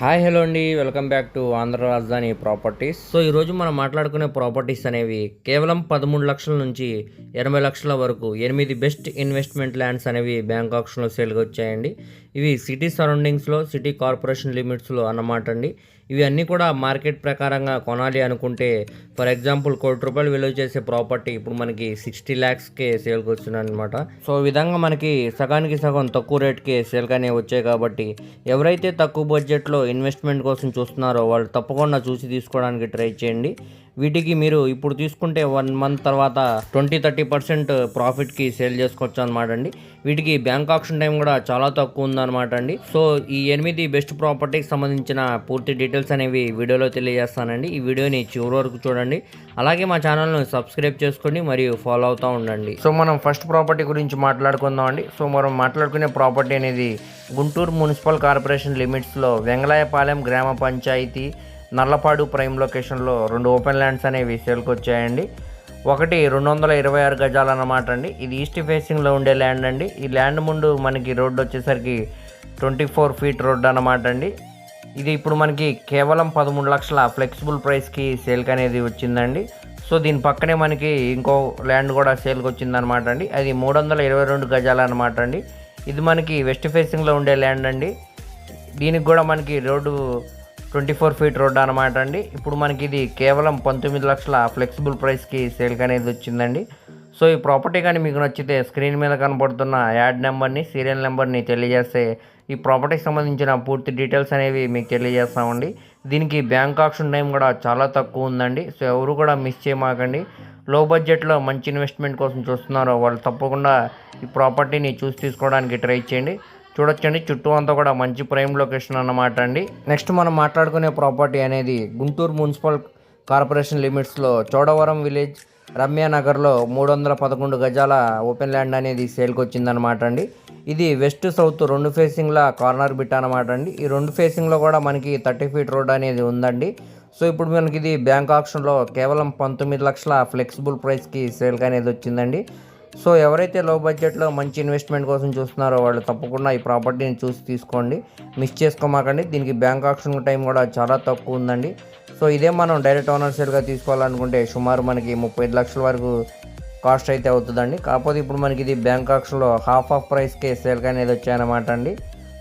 Hi hello అండి. Welcome back to Andhra Rajadhani properties. So ఈరోజు మనం మాట్లాడుకునే ప్రాపర్టీస్ అనేవి కేవలం పదమూడు లక్షల నుంచి ఇరవై లక్షల వరకు ఎనిమిది బెస్ట్ ఇన్వెస్ట్మెంట్ ల్యాండ్స్ అనేవి బ్యాంక్ ఆప్షన్లో సేల్గా వచ్చాయండి. ఇవి సిటీ సరౌండింగ్స్లో సిటీ కార్పొరేషన్ లిమిట్స్లో అన్నమాట అండి. ఇవి అన్నీ కూడా మార్కెట్ ప్రకారంగా కొనాలి అనుకుంటే ఫర్ ఎగ్జాంపుల్ కోటి రూపాయలు విలువ చేసే ప్రాపర్టీ ఇప్పుడు మనకి సిక్స్టీ ల్యాక్స్కే సేల్కి వచ్చిందనమాట సో విధంగా మనకి సగానికి సగం తక్కువ రేట్కి సేల్గానే వచ్చాయి కాబట్టి ఎవరైతే తక్కువ బడ్జెట్లో ఇన్వెస్ట్మెంట్ కోసం చూస్తున్నారో వాళ్ళు తప్పకుండా చూసి తీసుకోవడానికి ట్రై చేయండి. వీటికి మీరు ఇప్పుడు తీసుకుంటే వన్ మంత్ తర్వాత ట్వంటీ థర్టీ పర్సెంట్ ప్రాఫిట్కి సేల్ చేసుకోవచ్చు అనమాట అండి. వీటికి బ్యాంక్ ఆప్షన్ టైం కూడా చాలా తక్కువ ఉందన్నమాట అండి. సో ఈ ఎనిమిది బెస్ట్ ప్రాపర్టీకి సంబంధించిన పూర్తి డీటెయిల్స్ అనేవి వీడియోలో తెలియజేస్తానండి. ఈ వీడియోని చివరి వరకు చూడండి. అలాగే మా ఛానల్ను సబ్స్క్రైబ్ చేసుకోండి మరియు ఫాలో అవుతూ ఉండండి. సో మనం ఫస్ట్ ప్రాపర్టీ గురించి మాట్లాడుకుందాం అండి. సో మనం మాట్లాడుకునే ప్రాపర్టీ అనేది గుంటూరు మున్సిపల్ కార్పొరేషన్ లిమిట్స్లో వెంగళాయపాలెం గ్రామ పంచాయతీ నల్లపాడు ప్రైమ్ లొకేషన్లో రెండు ఓపెన్ ల్యాండ్స్ అనేవి సేల్కి వచ్చాయండి. ఒకటి రెండు వందల ఇరవై ఆరు గజాలు అన్నమాట అండి. ఇది ఈస్ట్ ఫేసింగ్లో ఉండే ల్యాండ్ అండి. ఈ ల్యాండ్ ముందు మనకి రోడ్డు వచ్చేసరికి ట్వంటీ ఫోర్ ఫీట్ రోడ్డు అన్నమాట అండి. ఇది ఇప్పుడు మనకి కేవలం పదమూడు లక్షల ఫ్లెక్సిబుల్ ప్రైస్కి సేల్కి అనేది వచ్చిందండి. సో దీని పక్కనే మనకి ఇంకో ల్యాండ్ కూడా సేల్కి వచ్చిందనమాట అండి. అది మూడు వందల ఇరవై రెండు గజాలు అనమాట అండి. ఇది మనకి వెస్ట్ ఫేసింగ్లో ఉండే ల్యాండ్ అండి. దీనికి కూడా మనకి road twenty four feet road అనమాట అండి. ఇప్పుడు మనకి ఇది కేవలం పంతొమ్మిది లక్షల ఫ్లెక్సిబుల్ ప్రైస్కి సేల్కి అనేది వచ్చిందండి. సో ఈ ప్రాపర్టీ కానీ మీకు నచ్చితే స్క్రీన్ మీద కనపడుతున్న యాడ్ నెంబర్ని సీరియల్ నెంబర్ని తెలియజేస్తే ఈ ప్రాపర్టీకి సంబంధించిన పూర్తి డీటెయిల్స్ అనేవి మీకు తెలియజేస్తామండి. దీనికి బ్యాంక్ ఆప్షన్ టైం కూడా చాలా తక్కువ ఉందండి. సో ఎవరు కూడా మిస్ చేయమాకండి. లో బడ్జెట్లో మంచి ఇన్వెస్ట్మెంట్ కోసం చూస్తున్నారో వాళ్ళు తప్పకుండా ఈ ప్రాపర్టీని చూసి తీసుకోవడానికి ట్రై చేయండి. చూడొచ్చండి. చుట్టూ అంతా కూడా మంచి ప్రైమ్ లొకేషన్ అన్నమాట అండి. నెక్స్ట్ మనం మాట్లాడుకునే ప్రాపర్టీ అనేది గుంటూరు మున్సిపల్ కార్పొరేషన్ లిమిట్స్లో చోడవరం విలేజ్ రమ్యానగర్లో మూడు వందల పదకొండు గజాల ఓపెన్ ల్యాండ్ అనేది సేల్కి వచ్చిందనమాట అండి. ఇది వెస్ట్ సౌత్ రెండు ఫేసింగ్ల కార్నర్ బిట్ అనమాట అండి. ఈ రెండు ఫేసింగ్లో కూడా మనకి థర్టీ ఫీట్ రోడ్ అనేది ఉందండి. సో ఇప్పుడు మనకి ఇది బ్యాంక్ ఆప్షన్లో కేవలం పంతొమ్మిది లక్షల ఫ్లెక్సిబుల్ ప్రైస్కి సేల్కి అనేది వచ్చిందండి. సో ఎవరైతే లో బడ్జెట్లో మంచి ఇన్వెస్ట్మెంట్ కోసం చూస్తున్నారో వాళ్ళు తప్పకుండా ఈ ప్రాపర్టీని చూసి తీసుకోండి. మిస్ చేసుకోమాకండి. దీనికి బ్యాంక్ ఆప్షన్ టైం కూడా చాలా తక్కువ ఉందండి. సో ఇదే మనం డైరెక్ట్ ఓనర్ సేల్గా తీసుకోవాలనుకుంటే సుమారు మనకి ముప్పై ఐదు లక్షల వరకు కాస్ట్ అయితే అవుతుందండి. కాకపోతే ఇప్పుడు మనకి ఇది బ్యాంక్ ఆప్షన్లో హాఫ్ ఆఫ్ ప్రైస్కే సేల్గా అనేది వచ్చాయన్నమాట అండి.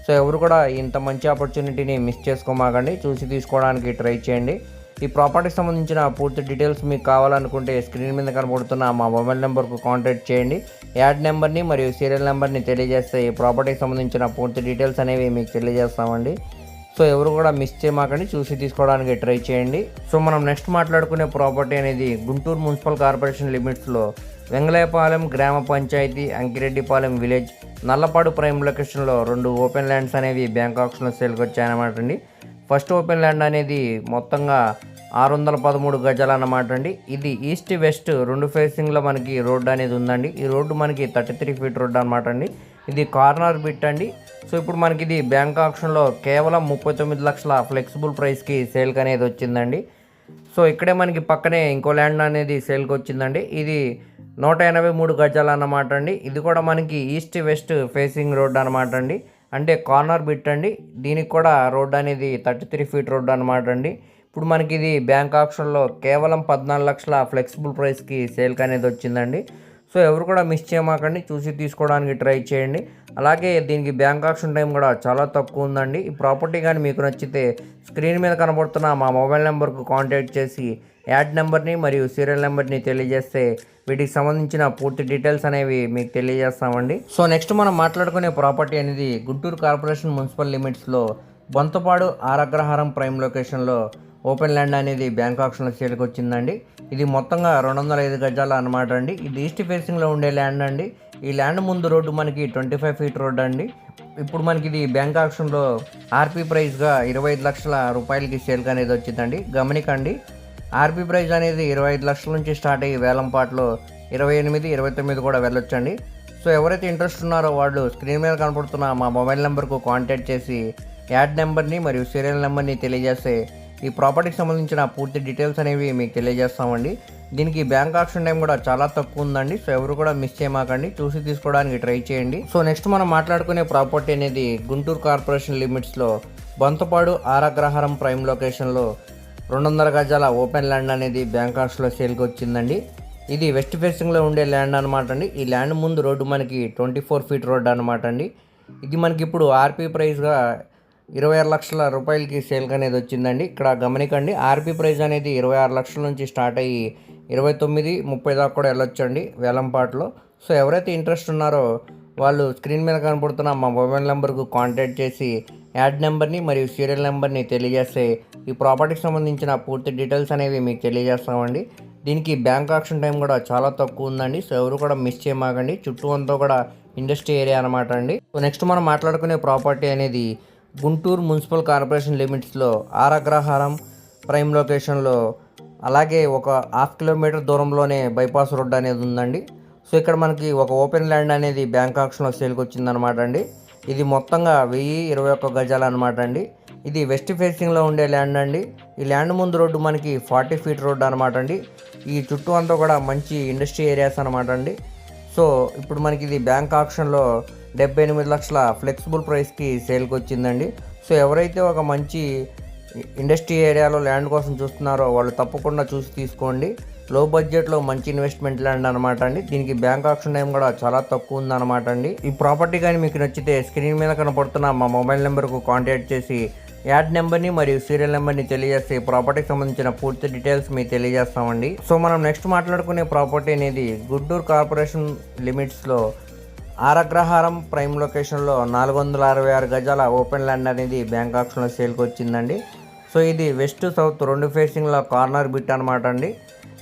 సో ఎవరు కూడా ఇంత మంచి ఆపర్చునిటీని మిస్ చేసుకోమాకండి. చూసి తీసుకోవడానికి ట్రై చేయండి. ఈ ప్రాపర్టీకి సంబంధించిన పూర్తి డీటెయిల్స్ మీకు కావాలనుకుంటే స్క్రీన్ మీద కనబడుతున్న మా మొబైల్ నెంబర్కు కాంటాక్ట్ చేయండి. యాడ్ నెంబర్ని మరియు సీరియల్ నెంబర్ని తెలియజేస్తే ఈ ప్రాపర్టీకి సంబంధించిన పూర్తి డీటెయిల్స్ అనేవి మీకు తెలియజేస్తామండి. సో ఎవరు కూడా మిస్ చేయమాకండి. చూసి తీసుకోవడానికి ట్రై చేయండి. సో మనం నెక్స్ట్ మాట్లాడుకునే ప్రాపర్టీ అనేది గుంటూరు మున్సిపల్ కార్పొరేషన్ లిమిట్స్లో వెంగళయపాలెం గ్రామ పంచాయతీ అంకిరెడ్డిపాలెం విలేజ్ నల్లపాడు ప్రైమ్ లొకేషన్లో రెండు ఓపెన్ ల్యాండ్స్ అనేవి బ్యాంక్ ఆక్షన్లో సేల్కి వచ్చాయన్నమాట అండి. ఫస్ట్ ఓపెన్ ల్యాండ్ అనేది మొత్తంగా ఆరు వందల పదమూడు గజాలు అన్నమాట అండి. ఇది ఈస్ట్ వెస్ట్ రెండు ఫేసింగ్లో మనకి రోడ్డు అనేది ఉందండి. ఈ రోడ్డు మనకి థర్టీ త్రీ ఫీట్ రోడ్డు అనమాట అండి. ఇది కార్నర్ బిట్ అండి. సో ఇప్పుడు మనకి ఇది బ్యాంక్ ఆప్షన్లో కేవలం ముప్పై తొమ్మిది లక్షల ఫ్లెక్సిబుల్ ప్రైస్కి సేల్కి అనేది వచ్చిందండి. సో ఇక్కడే మనకి పక్కనే ఇంకో ల్యాండ్ అనేది సేల్కి వచ్చిందండి. ఇది నూట ఎనభై మూడు గజాలు అన్నమాట అండి. ఇది కూడా మనకి ఈస్ట్ వెస్ట్ ఫేసింగ్ రోడ్ అనమాట అండి. అంటే కార్నర్ బిట్ అండి. దీనికి కూడా రోడ్ అనేది థర్టీ త్రీ ఫీట్ రోడ్ అనమాట అండి. ఇప్పుడు మనకి ఇది బ్యాంక్ ఆప్షన్లో కేవలం పద్నాలుగు లక్షల ఫ్లెక్సిబుల్ ప్రైస్కి సేల్కి అనేది వచ్చిందండి. సో ఎవరు కూడా మిస్ చేయమాకండి చూసి తీసుకోవడానికి ట్రై చేయండి. అలాగే దీనికి బ్యాంక్ ఆప్షన్ టైం కూడా చాలా తక్కువ ఉందండి. ఈ ప్రాపర్టీ కానీ మీకు నచ్చితే స్క్రీన్ మీద కనబడుతున్న మా మొబైల్ నెంబర్కు కాంటాక్ట్ చేసి యాడ్ నెంబర్ని మరియు సీరియల్ నెంబర్ని తెలియజేస్తే వీటికి సంబంధించిన పూర్తి డీటెయిల్స్ అనేవి మీకు తెలియజేస్తామండి. సో నెక్స్ట్ మనం మాట్లాడుకునే ప్రాపర్టీ అనేది గుంటూరు కార్పొరేషన్ మున్సిపల్ లిమిట్స్లో బొంతపాడు ఆరగ్రహారం ప్రైమ్ లొకేషన్లో ఓపెన్ ల్యాండ్ అనేది బ్యాంక్ ఆప్షన్లో సేల్కి వచ్చిందండి. ఇది మొత్తంగా రెండు వందల ఐదు గజాలు అనమాట అండి. ఇది ఈస్ట్ ఫేసింగ్లో ఉండే ల్యాండ్ అండి. ఈ ల్యాండ్ ముందు రోడ్డు మనకి ట్వంటీ ఫైవ్ ఫీట్ రోడ్ అండి. ఇప్పుడు మనకి ఇది బ్యాంక్ ఆప్షన్లో ఆర్పీ ప్రైస్గా ఇరవై ఐదు లక్షల రూపాయలకి సేల్కి అనేది వచ్చిందండి. గమనికండి ఆర్పీ ప్రైస్ అనేది ఇరవై ఐదు లక్షల నుంచి స్టార్ట్ అయ్యి వేలంపాట్లో ఇరవై ఎనిమిది ఇరవై తొమ్మిది కూడా వెళ్ళొచ్చండి. సో ఎవరైతే ఇంట్రెస్ట్ ఉన్నారో వాళ్ళు స్క్రీన్ మీద కనపడుతున్న మా మొబైల్ నెంబర్కు కాంటాక్ట్ చేసి యాడ్ నెంబర్ని మరియు సీరియల్ నెంబర్ని తెలియజేస్తే ఈ ప్రాపర్టీకి సంబంధించిన పూర్తి డీటెయిల్స్ అనేవి మీకు తెలియజేస్తామండి. దీనికి బ్యాంక్ ఆప్షన్ టైం కూడా చాలా తక్కువ ఉందండి. సో ఎవరు కూడా మిస్ చేయమాకండి. చూసి తీసుకోవడానికి ట్రై చేయండి. సో నెక్స్ట్ మనం మాట్లాడుకునే ప్రాపర్టీ అనేది గుంటూరు కార్పొరేషన్ లిమిట్స్లో బొంతపాడు ఆరగ్రహారం ప్రైమ్ లొకేషన్లో రెండు వందల గజాల ఓపెన్ ల్యాండ్ అనేది బ్యాంక్ ఆప్షన్లో సేల్కి వచ్చిందండి. ఇది వెస్ట్ ఫేసింగ్లో ఉండే ల్యాండ్ అనమాట అండి. ఈ ల్యాండ్ ముందు రోడ్డు మనకి ట్వంటీ ఫోర్ ఫీట్ రోడ్ అనమాట అండి. ఇది మనకి ఇప్పుడు ఆర్పీ ప్రైస్గా ఇరవై ఆరు లక్షల రూపాయలకి సేల్కి అనేది వచ్చిందండి. ఇక్కడ గమనికండి ఆర్బీ ప్రైస్ అనేది ఇరవై ఆరు లక్షల నుంచి స్టార్ట్ అయ్యి ఇరవై తొమ్మిది ముప్పై దాకా కూడా వెళ్ళొచ్చండి వేలంపాట్లో. సో ఎవరైతే ఇంట్రెస్ట్ ఉన్నారో వాళ్ళు స్క్రీన్ మీద కనపడుతున్న మా మొబైల్ నెంబర్కు కాంటాక్ట్ చేసి యాడ్ నెంబర్ని మరియు సీరియల్ నెంబర్ని తెలియజేస్తే ఈ ప్రాపర్టీకి సంబంధించిన పూర్తి డీటెయిల్స్ అనేవి మీకు తెలియజేస్తామండి. దీనికి బ్యాంక్ ఆక్షన్ టైం కూడా చాలా తక్కువ ఉందండి. సో ఎవరు కూడా మిస్ చేయమాకండి. చుట్టూ అంతా కూడా ఇండస్ట్రీ ఏరియా అనమాట అండి. సో నెక్స్ట్ మనం మాట్లాడుకునే ప్రాపర్టీ అనేది గుంటూరు మున్సిపల్ కార్పొరేషన్ లిమిట్స్లో ఆరగ్రహారం ప్రైమ్ లొకేషన్లో అలాగే ఒక హాఫ్ కిలోమీటర్ దూరంలోనే బైపాస్ రోడ్ అనేది ఉందండి. సో ఇక్కడ మనకి ఒక ఓపెన్ ల్యాండ్ అనేది బ్యాంక్ ఆక్షన్లో సేల్కి వచ్చిందనమాట అండి. ఇది మొత్తంగా వెయ్యి ఇరవై ఒక్క గజాలు అనమాట అండి. ఇది వెస్ట్ ఫేసింగ్లో ఉండే ల్యాండ్ అండి. ఈ ల్యాండ్ ముందు రోడ్డు మనకి ఫార్టీ ఫీట్ రోడ్ అనమాట అండి. ఈ చుట్టూ అంతా కూడా మంచి ఇండస్ట్రీ ఏరియాస్ అనమాట అండి. సో ఇప్పుడు మనకి ఇది బ్యాంక్ ఆప్షన్లో డెబ్బై ఎనిమిది లక్షల ఫ్లెక్సిబుల్ ప్రైస్కి సేల్కి వచ్చిందండి సో ఎవరైతే ఒక మంచి ఇండస్ట్రీ ఏరియాలో ల్యాండ్ కోసం చూస్తున్నారో వాళ్ళు తప్పకుండా చూసి తీసుకోండి. లో బడ్జెట్లో మంచి ఇన్వెస్ట్మెంట్ ల్యాండ్ అనమాట అండి. దీనికి బ్యాంక్ ఆప్షన్ టైం కూడా చాలా తక్కువ ఉందన్నమాట అండి. ఈ ప్రాపర్టీ కానీ మీకు నచ్చితే స్క్రీన్ మీద కనపడుతున్న మా మొబైల్ నెంబర్కు కాంటాక్ట్ చేసి యాడ్ నెంబర్ని మరియు సీరియల్ నెంబర్ని తెలియజేస్తే ప్రాపర్టీకి సంబంధించిన పూర్తి డీటెయిల్స్ మీకు తెలియజేస్తామండి. సో మనం నెక్స్ట్ మాట్లాడుకునే ప్రాపర్టీ అనేది గుంటూరు కార్పొరేషన్ లిమిట్స్లో ఆరగ్రహారం ప్రైమ్ లొకేషన్లో నాలుగు వందల అరవై ఆరు గజాల ఓపెన్ ల్యాండ్ అనేది బ్యాంక్ ఆప్షన్లో సేల్కి వచ్చిందండి సో ఇది వెస్ట్ సౌత్ రెండు ఫేసింగ్లో కార్నర్ బిట్ అనమాట అండి.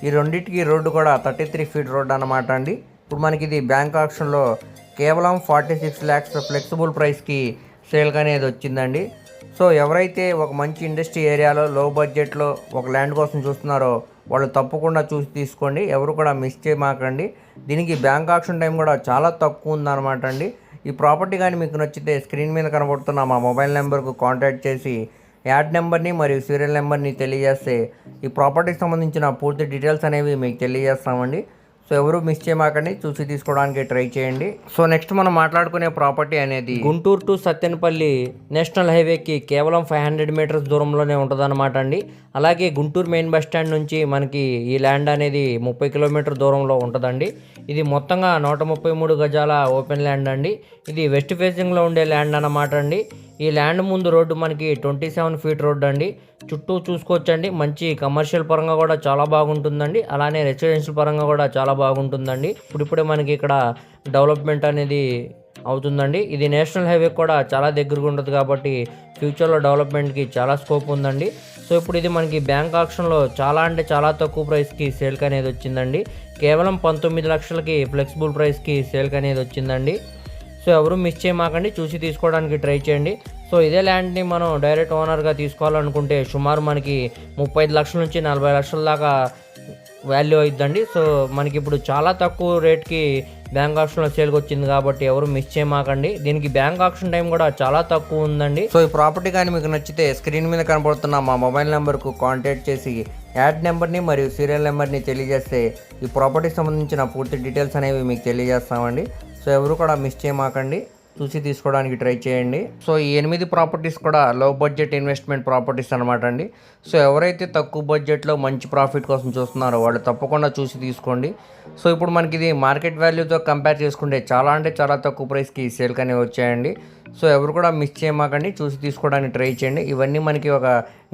ఈ రెండింటికి రోడ్డు కూడా థర్టీ త్రీ ఫీట్ రోడ్ అనమాట అండి. ఇప్పుడు మనకి ఇది బ్యాంక్ ఆప్షన్లో కేవలం ఫార్టీ సిక్స్ ల్యాక్స్ ఫ్లెక్సిబుల్ ప్రైస్కి సేల్గా అనేది వచ్చిందండి. సో ఎవరైతే ఒక మంచి ఇండస్ట్రీ ఏరియాలో లో బడ్జెట్లో ఒక ల్యాండ్ కోసం చూస్తున్నారో వాళ్ళు తప్పకుండా చూసి తీసుకోండి. ఎవరు కూడా మిస్ చేయమాకండి. దీనికి బ్యాంక్ ఆప్షన్ టైం కూడా చాలా తక్కువ ఉందన్నమాట అండి. ఈ ప్రాపర్టీ కానీ మీకు నచ్చితే స్క్రీన్ మీద కనబడుతున్న మా మొబైల్ నెంబర్కు కాంటాక్ట్ చేసి యాడ్ నెంబర్ని మరియు సీరియల్ నెంబర్ని తెలియజేస్తే ఈ ప్రాపర్టీకి సంబంధించిన పూర్తి డీటెయిల్స్ అనేవి మీకు తెలియజేస్తామండి. సో ఎవరు మిస్ చేయమాకండి చూసి తీసుకోవడానికి ట్రై చేయండి. సో నెక్స్ట్ మనం మాట్లాడుకునే ప్రాపర్టీ అనేది గుంటూరు టు సత్తెనపల్లి నేషనల్ హైవేకి కేవలం ఫైవ్ హండ్రెడ్ మీటర్స్ దూరంలోనే ఉంటుందన్నమాట అండి. అలాగే గుంటూరు మెయిన్ బస్ స్టాండ్ నుంచి మనకి ఈ ల్యాండ్ అనేది ముప్పై కిలోమీటర్ దూరంలో ఉంటుందండి. ఇది మొత్తంగా నూట ముప్పై మూడు గజాల ఓపెన్ ల్యాండ్ అండి. ఇది వెస్ట్ ఫేసింగ్లో ఉండే ల్యాండ్ అన్నమాట అండి. ఈ ల్యాండ్ ముందు రోడ్డు మనకి ట్వంటీ సెవెన్ ఫీట్ రోడ్డు అండి. చుట్టూ చూసుకోవచ్చండి. మంచి కమర్షియల్ పరంగా కూడా చాలా బాగుంటుందండి. అలానే రెసిడెన్షియల్ పరంగా కూడా చాలా బాగుంటుందండి. ఇప్పుడిప్పుడే మనకి ఇక్కడ డెవలప్మెంట్ అనేది అవుతుందండి. ఇది నేషనల్ హైవే కూడా చాలా దగ్గరగా ఉంటుంది కాబట్టి ఫ్యూచర్లో డెవలప్మెంట్కి చాలా స్కోప్ ఉందండి. సో ఇప్పుడు ఇది మనకి బ్యాంక్ ఆప్షన్లో చాలా అంటే చాలా తక్కువ ప్రైస్కి సేల్కి అనేది వచ్చిందండి. కేవలం పంతొమ్మిది లక్షలకి ఫ్లెక్సిబుల్ ప్రైస్కి సేల్కి అనేది వచ్చిందండి. సో ఎవరు మిస్ చేయమాకండి చూసి తీసుకోవడానికి ట్రై చేయండి. సో ఇదే ల్యాండ్ని మనం డైరెక్ట్ ఓనర్గా తీసుకోవాలనుకుంటే సుమారు మనకి ముప్పై ఐదు లక్షల నుంచి నలభై లక్షల దాకా వాల్యూ అవుతుందండి సో మనకి ఇప్పుడు చాలా తక్కువ రేట్కి బ్యాంక్ ఆప్షన్లో సేల్కి వచ్చింది కాబట్టి ఎవరు మిస్ చేయమాకండి. దీనికి బ్యాంక్ ఆప్షన్ టైం కూడా చాలా తక్కువ ఉందండి. సో ఈ ప్రాపర్టీ కానీ మీకు నచ్చితే స్క్రీన్ మీద కనబడుతున్న మా మొబైల్ నెంబర్కు కాంటాక్ట్ చేసి యాడ్ నెంబర్ని మరియు సీరియల్ నెంబర్ని తెలియజేస్తే ఈ ప్రాపర్టీకి సంబంధించిన పూర్తి డీటెయిల్స్ అనేవి మీకు తెలియజేస్తామండి. సో ఎవరు కూడా మిస్ చేయమాకండి. చూసి తీసుకోవడానికి ట్రై చేయండి. సో ఈ ఎనిమిది ప్రాపర్టీస్ కూడా లో బడ్జెట్ ఇన్వెస్ట్మెంట్ ప్రాపర్టీస్ అనమాట అండి. సో ఎవరైతే తక్కువ బడ్జెట్లో మంచి ప్రాఫిట్ కోసం చూస్తున్నారో వాళ్ళు తప్పకుండా చూసి తీసుకోండి. సో ఇప్పుడు మనకి ఇది మార్కెట్ వాల్యూతో కంపేర్ చేసుకుంటే చాలా అంటే చాలా తక్కువ ప్రైస్కి సేల్కి అనేవి వచ్చాయండి. సో ఎవరు కూడా మిస్ చేయమాకండి. చూసి తీసుకోవడానికి ట్రై చేయండి. ఇవన్నీ మనకి ఒక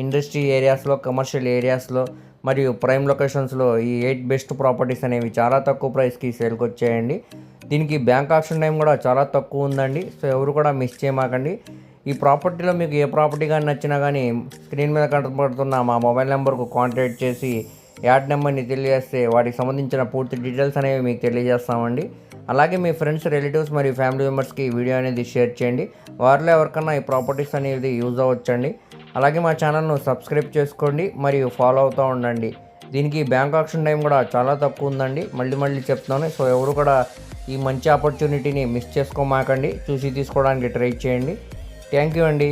ఇండస్ట్రీ ఏరియాస్లో కమర్షియల్ ఏరియాస్లో మరియు ప్రైమ్ లొకేషన్స్లో ఈ ఎయిట్ బెస్ట్ ప్రాపర్టీస్ అనేవి చాలా తక్కువ ప్రైస్కి సేల్కి వచ్చాయండి. దీనికి బ్యాంక్ ఆప్షన్ టైం కూడా చాలా తక్కువ ఉందండి. సో ఎవరు కూడా మిస్ చేయమాకండి. ఈ ప్రాపర్టీలో మీకు ఏ ప్రాపర్టీ కానీ నచ్చినా కానీ స్క్రీన్ మీద కనపడుతున్న మా మొబైల్ నెంబర్కు కాంటాక్ట్ చేసి యాడ్ నెంబర్ని తెలియజేస్తే వాటికి సంబంధించిన పూర్తి డీటెయిల్స్ అనేవి మీకు తెలియజేస్తామండి. అలాగే మీ ఫ్రెండ్స్ రిలేటివ్స్ మరియు ఫ్యామిలీ మెంబర్స్కి ఈ వీడియో అనేది షేర్ చేయండి. వారిలో ఎవరికన్నా ఈ ప్రాపర్టీస్ అనేది యూజ్ అవ్వచ్చండి. అలాగే మా ఛానల్ను సబ్స్క్రైబ్ చేసుకోండి మరియు ఫాలో అవుతూ ఉండండి. దీనికి బ్యాంక్ ఆప్షన్ టైం కూడా చాలా తక్కువ ఉందండి. మళ్ళీ మళ్ళీ చెప్తున్నాను. సో ఎవరు కూడా ఈ మంచి ఆపర్చునిటీని మిస్ చేసుకోమాకండి. చూసి తీసుకోవడానికి ట్రై చేయండి. థ్యాంక్ యూ అండి.